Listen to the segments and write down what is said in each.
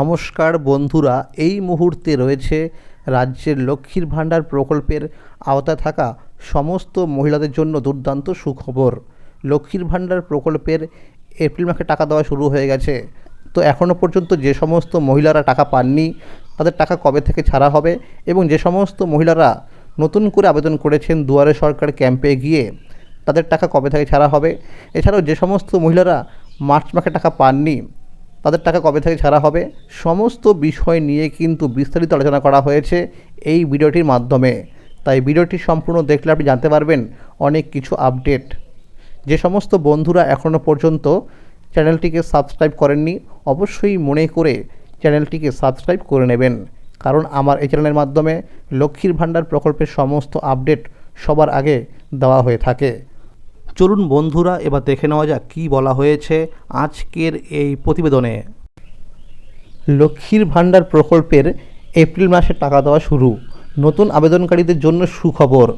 নমস্কার বন্ধুরা, এই মুহূর্তে রয়েছে রাজ্যের লক্ষ্মীর ভাণ্ডার প্রকল্পের আওতায় থাকা সমস্ত মহিলাদের জন্য দুর্দান্ত সুখবর। লক্ষ্মীর ভাণ্ডার প্রকল্পের এপ্রিল মাসে টাকা দেওয়া শুরু হয়ে গেছে। তো এখনও পর্যন্ত যে সমস্ত মহিলারা টাকা পাননি, তাদের টাকা কবে থেকে ছাড়া হবে এবং যে সমস্ত মহিলারা নতুন করে আবেদন করেছেন দুয়ারে সরকার ক্যাম্পে গিয়ে, তাদের টাকা কবে থেকে ছাড়া হবে? এছাড়াও যে সমস্ত মহিলারা মার্চ মাসে টাকা পাননি তাদের টাকা কবে থেকে ছাড়া হবে? সমস্ত বিষয় নিয়ে কিন্তু বিস্তারিত আলোচনা করা হয়েছে এই ভিডিওটির মাধ্যমে। তাই ভিডিওটি সম্পূর্ণ দেখলে আপনি জানতে পারবেন অনেক কিছু আপডেট। যে সমস্ত বন্ধুরা এখনও পর্যন্ত চ্যানেলটিকে সাবস্ক্রাইব করেননি, অবশ্যই মনে করে চ্যানেলটিকে সাবস্ক্রাইব করে নেবেন। কারণ আমার এই চ্যানেলের মাধ্যমে লক্ষ্মীর ভাণ্ডার প্রকল্পের সমস্ত আপডেট সবার আগে দেওয়া হয়ে থাকে। চলুন বন্ধুরা, এবার দেখে নেওয়া যাক কী বলা হয়েছে আজকের এই প্রতিবেদনে। লক্ষ্মীর ভাণ্ডার প্রকল্পের এপ্রিল মাসে টাকা দেওয়া শুরু। নতুন আবেদনকারীদের জন্য সুখবর,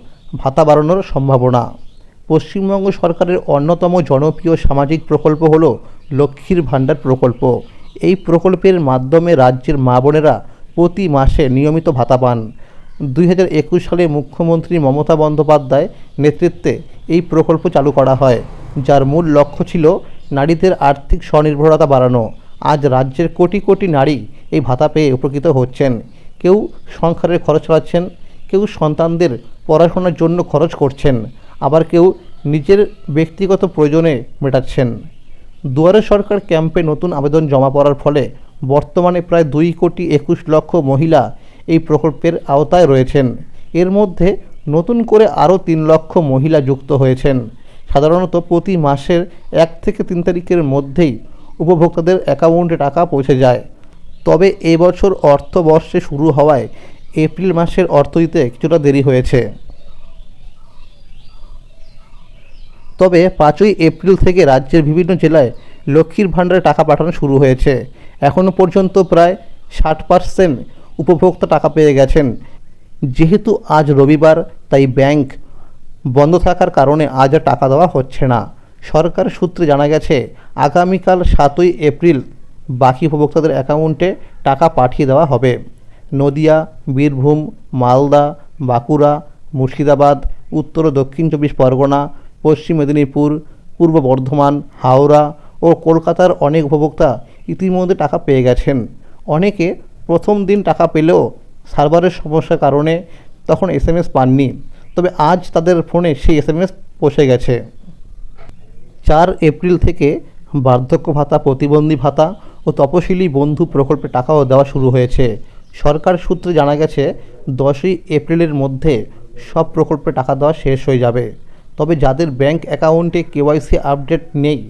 ভাতা বাড়ানোর সম্ভাবনা। পশ্চিমবঙ্গ সরকারের অন্যতম জনপ্রিয় সামাজিক প্রকল্প হল লক্ষ্মীর ভাণ্ডার প্রকল্প। এই প্রকল্পের মাধ্যমে রাজ্যের মা বোনেরা প্রতি মাসে নিয়মিত ভাতা পান। দুই হাজার একুশ সালে মুখ্যমন্ত্রী মমতা বন্দ্যোপাধ্যায় নেতৃত্বে এই প্রকল্প চালু করা হয়, যার মূল লক্ষ্য ছিল নারীদের আর্থিক স্বনির্ভরতা বাড়ানো। আজ রাজ্যের কোটি কোটি নারী এই ভাতা পেয়ে উপকৃত হচ্ছেন। কেউ সংসারের খরচ চালাচ্ছেন, কেউ সন্তানদের পড়াশোনার জন্য খরচ করছেন, আবার কেউ নিজের ব্যক্তিগত প্রয়োজনে মেটাচ্ছেন। দুয়ারে সরকার ক্যাম্পে নতুন আবেদন জমা পড়ার ফলে বর্তমানে প্রায় দুই কোটি একুশ লক্ষ মহিলা এই প্রকল্পের আওতায় রয়েছেন। এর মধ্যে নতুন করে আরও তিন লক্ষ মহিলা যুক্ত হয়েছেন। সাধারণত প্রতি মাসের এক থেকে তিন তারিখের মধ্যেই উপভোক্তাদের অ্যাকাউন্টে টাকা পৌঁছে যায়। তবে এবছর অর্থবর্ষে শুরু হওয়ায় এপ্রিল মাসের অর্থ দিতে কিছুটা দেরি হয়েছে। তবে পাঁচই এপ্রিল থেকে রাজ্যের বিভিন্ন জেলায় লক্ষ্মীর ভাণ্ডারে টাকা পাঠানো শুরু হয়েছে। এখনও পর্যন্ত প্রায় ষাট পার্সেন্ট উপভোক্তা টাকা পেয়ে গেছেন। যেহেতু আজ রবিবার, তাই ব্যাংক বন্ধ থাকার কারণে আজ টাকা দেওয়া হচ্ছে না। সরকার সূত্রে জানা গেছে, আগামীকাল সাতই এপ্রিল বাকি উপভোক্তাদের অ্যাকাউন্টে টাকা পাঠিয়ে দেওয়া হবে। নদিয়া, বীরভূম, মালদা, বাঁকুড়া, মুর্শিদাবাদ, উত্তর ও দক্ষিণ চব্বিশ পরগনা, পশ্চিম মেদিনীপুর, পূর্ব বর্ধমান, হাওড়া ও কলকাতার অনেক উপভোক্তা ইতিমধ্যে টাকা পেয়ে গেছেন। অনেকে প্রথম দিন টাকা পেলেও সার্ভারের সমস্যার কারণে তখন এস এম এস পাননি। তবে আজ তাদের ফোনে সেই এস এম এস পৌঁছে গেছে। চার এপ্রিল থেকে বার্ধক্য ভাতা, প্রতিবন্ধী ভাতা ও তপশিলি বন্ধু প্রকল্পে টাকাও দেওয়া শুরু হয়েছে। সরকার সূত্রে জানা গেছে, দশই এপ্রিলের মধ্যে সব প্রকল্পে টাকা দেওয়া শেষ হয়ে যাবে। তবে যাদের ব্যাংক অ্যাকাউন্টে কেওয়াইসি আপডেট নেই,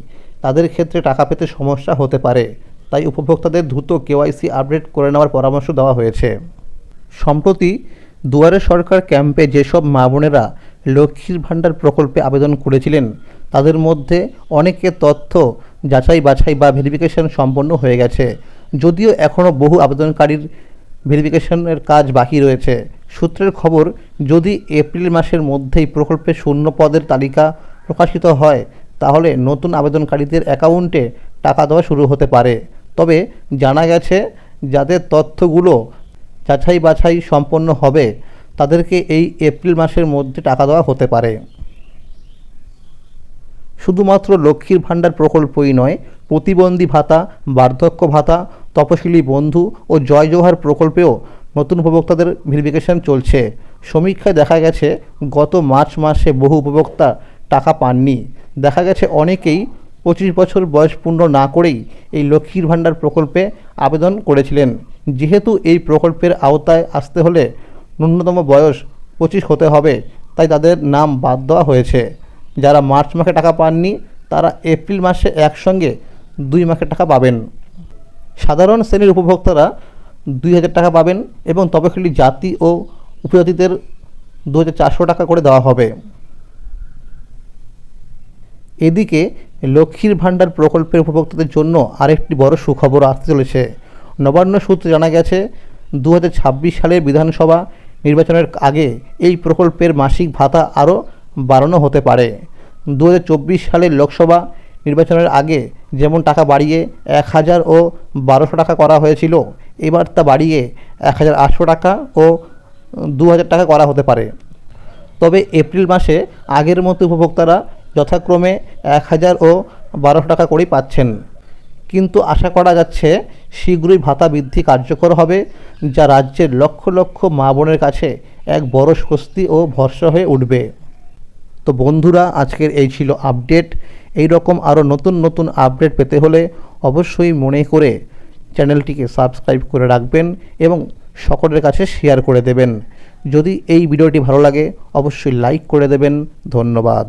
তাদের ক্ষেত্রে টাকা পেতে সমস্যা হতে পারে। তাই উপভোক্তাদের দ্রুত কেওয়াইসি আপডেট করে নেওয়ার পরামর্শ দেওয়া হয়েছে। সম্প্রতি দুয়ারে সরকার ক্যাম্পে যেসব মা বোনেরা লক্ষ্মীর ভাণ্ডার প্রকল্পে আবেদন করেছিলেন, তাদের মধ্যে অনেকের তথ্য যাচাই বাছাই বা ভেরিফিকেশন সম্পন্ন হয়ে গেছে। যদিও এখনও বহু আবেদনকারীর ভেরিফিকেশনের কাজ বাকি রয়েছে। সূত্রের খবর, যদি এপ্রিল মাসের মধ্যেই প্রকল্পে শূন্য পদের তালিকা প্রকাশিত হয়, তাহলে নতুন আবেদনকারীদের অ্যাকাউন্টে টাকা দেওয়া শুরু হতে পারে। তবে জানা গেছে, যাদের তথ্যগুলো যাচাই বাছাই সম্পন্ন হবে, তাদেরকে এই এপ্রিল মাসের মধ্যে টাকা দেওয়া হতে পারে। শুধুমাত্র লক্ষ্মীর ভাণ্ডার প্রকল্পই নয়, প্রতিবন্ধী ভাতা, বার্ধক্য ভাতা, তপশিলি বন্ধু ও জয় জোহার প্রকল্পেও নতুন উপভোক্তাদের ভেরিফিকেশন চলছে। সমীক্ষায় দেখা গেছে, গত মার্চ মাসে বহু উপভোক্তা টাকা পাননি। দেখা গেছে অনেকেই পঁচিশ বছর বয়স পূর্ণ না করেই এই লক্ষ্মীর ভাণ্ডার প্রকল্পে আবেদন করেছিলেন। যেহেতু এই প্রকল্পের আওতায় আসতে হলে ন্যূনতম বয়স পঁচিশ হতে হবে, তাই তাদের নাম বাদ দেওয়া হয়েছে। যারা মার্চ মাসে টাকা পাননি, তারা এপ্রিল মাসে একসঙ্গে দুই মাসে টাকা পাবেন। সাধারণ শ্রেণির উপভোক্তারা দুই হাজার টাকা পাবেন এবং তপশিলি জাতি ও উপজাতিদের দু হাজার চারশো টাকা করে দেওয়া হবে। এদিকে লক্ষ্মীর ভাণ্ডার প্রকল্পের উপভোক্তাদের জন্য আরেকটি বড় সুখবর আসতে চলেছে। নবান্ন সূত্রে জানা গেছে দু হাজার ছাব্বিশ সালের বিধানসভা নির্বাচনের আগে এই প্রকল্পের মাসিক ভাতা আরও বাড়ানো হতে পারে। দু হাজার চব্বিশ সালের লোকসভা নির্বাচনের আগে যেমন টাকা বাড়িয়ে এক হাজার ও বারোশো টাকা করা হয়েছিল, এবার তা বাড়িয়ে এক হাজার আটশো টাকা ও দু হাজার টাকা করা হতে পারে। তবে এপ্রিল মাসে আগের মতো উপভোক্তারা যথাক্রমে এক হাজার ও বারোশো টাকা করেই পাচ্ছেন। কিন্তু আশা করা যাচ্ছে শীঘ্রই ভাতা বৃদ্ধি কার্যকর হবে, যা রাজ্যের লক্ষ লক্ষ মা বোনের কাছে এক বড় স্বস্তি ও ভরসা হয়ে উঠবে। তো বন্ধুরা, আজকের এই ছিল আপডেট। এই রকম আরও নতুন নতুন আপডেট পেতে হলে অবশ্যই মনে করে চ্যানেলটিকে সাবস্ক্রাইব করে রাখবেন এবং সকলের কাছে শেয়ার করে দেবেন। যদি এই ভিডিওটি ভালো লাগে, অবশ্যই লাইক করে দেবেন। ধন্যবাদ।